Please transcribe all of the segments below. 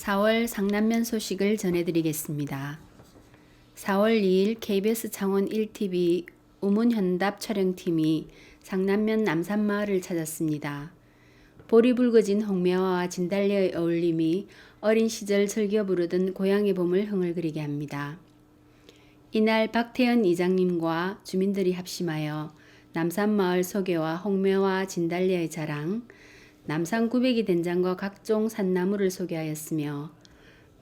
4월 상남면 소식을 전해드리겠습니다. 4월 2일 KBS 창원 1TV 우문현답 촬영팀이 상남면 남산마을을 찾았습니다. 볼이 붉어진 홍매화와 진달래의 어울림이 어린 시절 즐겨 부르던 고향의 봄을 흥을 그리게 합니다. 이날 박태현 이장님과 주민들이 합심하여 남산마을 소개와 홍매와 진달래의 자랑, 남산 구백이 된장과 각종 산나물을 소개하였으며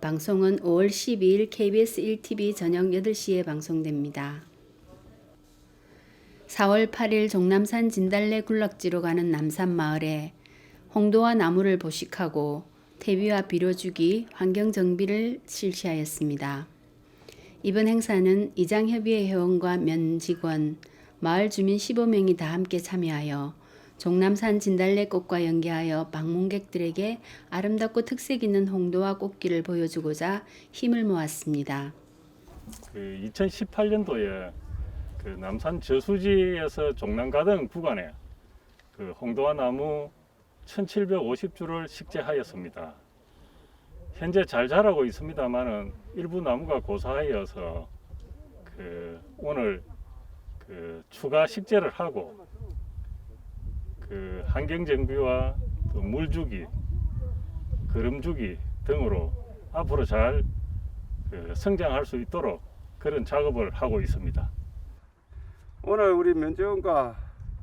방송은 5월 12일 KBS 1TV 저녁 8시에 방송됩니다. 4월 8일 종남산 진달래 굴락지로 가는 남산 마을에 홍도와 나무를 보식하고 퇴비와 비료 주기, 환경 정비를 실시하였습니다. 이번 행사는 이장협의회 회원과 면 직원, 마을 주민 15명이 다 함께 참여하여 종남산 진달래꽃과 연계하여 방문객들에게 아름답고 특색 있는 홍도와 꽃길을 보여주고자 힘을 모았습니다. 그 2018년도에 그 남산 저수지에서 종남가든 구간에 그 홍도와 나무 1750주를 식재하였습니다. 현재 잘 자라고 있습니다만은 일부 나무가 고사하여서 그 오늘 그 추가 식재를 하고 그 환경 정비와 또 물주기, 거름주기 등으로 앞으로 잘 그 성장할 수 있도록 그런 작업을 하고 있습니다. 오늘 우리 면제원과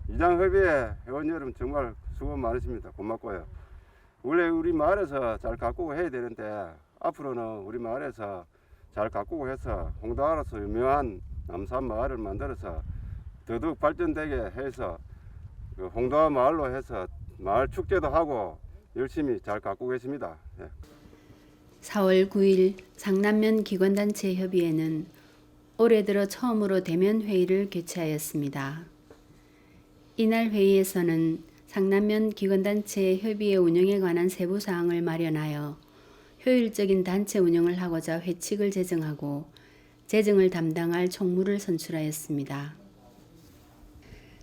이장협의회 회원 여러분 정말 수고 많으십니다. 고맙고요. 원래 우리 마을에서 잘 가꾸고 해야 되는데 앞으로는 우리 마을에서 잘 가꾸고 해서 홍도하로서 유명한 남산 마을을 만들어서 더더욱 발전되게 해서 그 홍도화 마을로 해서 마을 축제도 하고 열심히 잘 가꾸고 계십니다. 예. 4월 9일 상남면 기관단체 협의회는 올해 들어 처음으로 대면 회의를 개최하였습니다. 이날 회의에서는 상남면 기관단체 협의회 운영에 관한 세부 사항을 마련하여 효율적인 단체 운영을 하고자 회칙을 제정하고 재정을 담당할 총무를 선출하였습니다.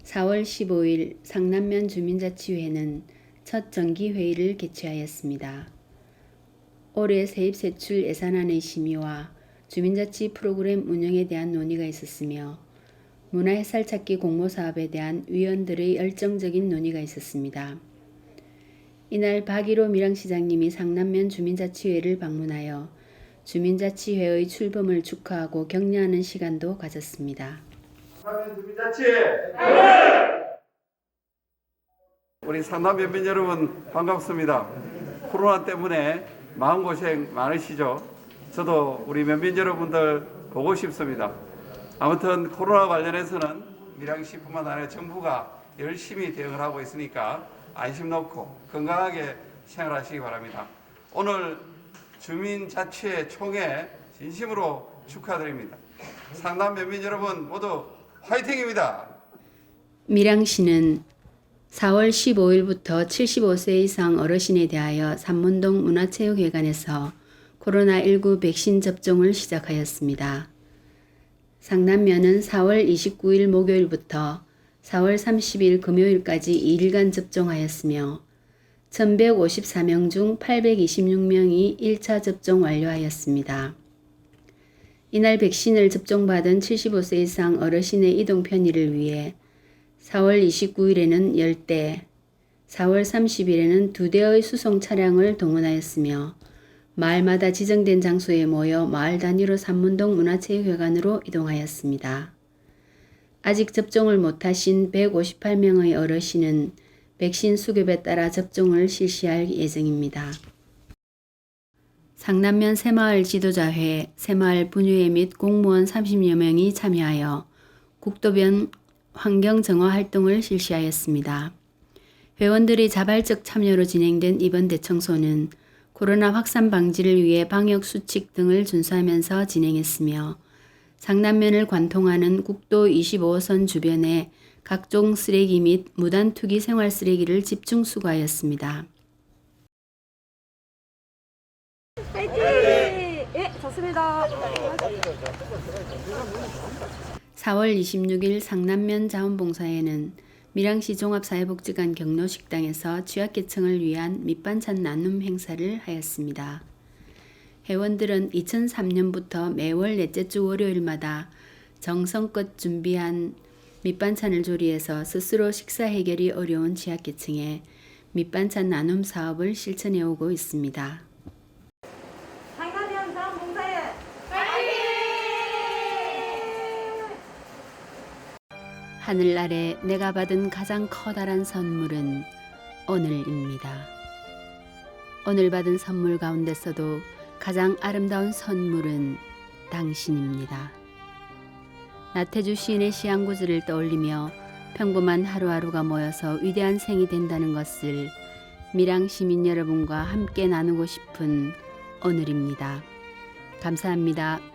4월 15일 상남면 주민자치회는 첫 정기회의를 개최하였습니다. 올해 세입세출 예산안의 심의와 주민자치 프로그램 운영에 대한 논의가 있었으며 문화해살찾기 공모사업에 대한 위원들의 열정적인 논의가 있었습니다. 이날 박일호 밀양시장님이 상남면 주민자치회를 방문하여 주민자치회의 출범을 축하하고 격려하는 시간도 가졌습니다. 주민자치 우리 상남 연민 여러분 반갑습니다. 코로나 때문에 마음고생 많으시죠? 저도 우리 면민 여러분들 보고 싶습니다. 아무튼 코로나 관련해서는 밀양시뿐만 아니라 정부가 열심히 대응을 하고 있으니까 안심 놓고 건강하게 생활하시기 바랍니다. 오늘 주민자치회 총회 진심으로 축하드립니다. 상남 면민 여러분 모두 화이팅입니다. 밀양시는 4월 15일부터 75세 이상 어르신에 대하여 삼문동 문화체육회관에서 코로나19 백신 접종을 시작하였습니다. 상남면은 4월 29일 목요일부터 4월 30일 금요일까지 2일간 접종하였으며 1154명 중 826명이 1차 접종 완료하였습니다. 이날 백신을 접종받은 75세 이상 어르신의 이동 편의를 위해 4월 29일에는 10대, 4월 30일에는 2대의 수송 차량을 동원하였으며 마을마다 지정된 장소에 모여 마을 단위로 삼문동 문화체육회관으로 이동하였습니다. 아직 접종을 못하신 158명의 어르신은 백신 수급에 따라 접종을 실시할 예정입니다. 상남면 새마을 지도자회, 새마을 분유회 및 공무원 30여 명이 참여하여 국도변 환경 정화 활동을 실시하였습니다. 회원들의 자발적 참여로 진행된 이번 대청소는 코로나 확산 방지를 위해 방역 수칙 등을 준수하면서 진행했으며 상남면을 관통하는 국도 25호선 주변에 각종 쓰레기 및 무단 투기 생활 쓰레기를 집중 수거하였습니다. 파이팅! 예, 좋습니다. 4월 26일 상남면 자원봉사회는 밀양시 종합사회복지관 경로식당에서 취약계층을 위한 밑반찬 나눔 행사를 하였습니다. 회원들은 2003년부터 매월 넷째 주 월요일마다 정성껏 준비한 밑반찬을 조리해서 스스로 식사 해결이 어려운 취약계층에 밑반찬 나눔 사업을 실천해 오고 있습니다. 상남이 항상 봉사해. 하늘 아래 내가 받은 가장 커다란 선물은 오늘입니다. 오늘 받은 선물 가운데서도 가장 아름다운 선물은 당신입니다. 나태주 시인의 시향구즈를 떠올리며 평범한 하루하루가 모여서 위대한 생이 된다는 것을 밀양 시민 여러분과 함께 나누고 싶은 오늘입니다. 감사합니다.